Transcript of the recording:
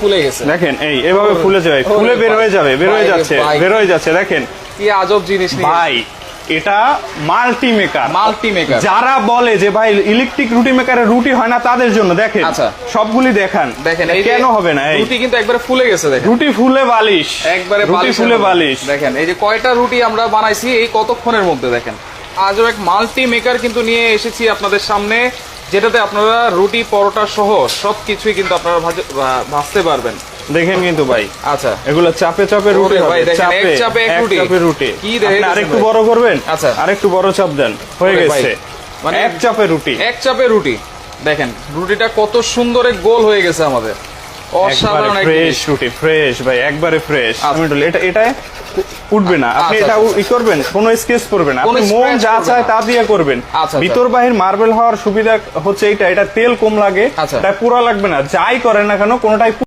ফুলে গেছে। দেখেন এই এভাবে ফুলে যাবে ফুলে বের হয়ে যাবে বের হয়ে যাচ্ছে বের হয়ে যাচ্ছে দেখেন। কি আজব জিনিস ভাই এটা মাল্টি মেকার মাল্টি মেকার যারা বলে যে ভাই ইলেকট্রিক রুটি মেকারে রুটি হয় না তাদের জন্য দেখেন আচ্ছা। সবগুলি দেখান। দেখেন কেন হবে না এই? রুটি কিন্তু একবারে ফুলে গেছে দেখেন। রুটি ফুলে বালিশ। একবারে রুটি ফুলে বালিশ। দেখেন এই যে কয়টা রুটি আমরা বানাইছি এই কতক্ষণের মধ্যে দেখেন। আজও এক মাল্টি মেকার কিন্তু নিয়ে এসেছি আপনাদের সামনে। যেটাতে আপনারা রুটি পরোটা সহ সব কিছুই কিন্তু আপনারা ভাজতে পারবেন। দেখেন কিন্তু ভাই আচ্ছা। এগুলো চাপে চাপে রুটি ভাই, দেখেন, চাপে এক চাপে এক রুটি। চাপে রুটি। কি দেখেন আরেকটু বড় করবেন? আচ্ছা। আরেকটু বড় চাপ দেন হয়ে গেছে। মানে এক চাপে রুটি। এক চাপে রুটি। দেখেন রুটিটা কত সুন্দর গোল হয়ে গেছে আমাদের। অসাধারণ ফ্রেশ। রুটি ফ্রেশ ভাই একবারে ফ্রেশ আচ্ছা। আমি বলি, এটা এটা উঠবে না। আপনি আচ্ছা, এটা আচ্ছা, ই করবেন কোনো স্কেচ করবেন না। আপনি মন যা চায় তা দিয়ে করবেন। আচ্ছা, আচ্ছা। ভিতর বাহির মার্বেল হওয়ার সুবিধা হচ্ছে এটা এটা তেল কম লাগে এটা তাই পুরা লাগবে না। যাই করেন না কেন কোনোটাই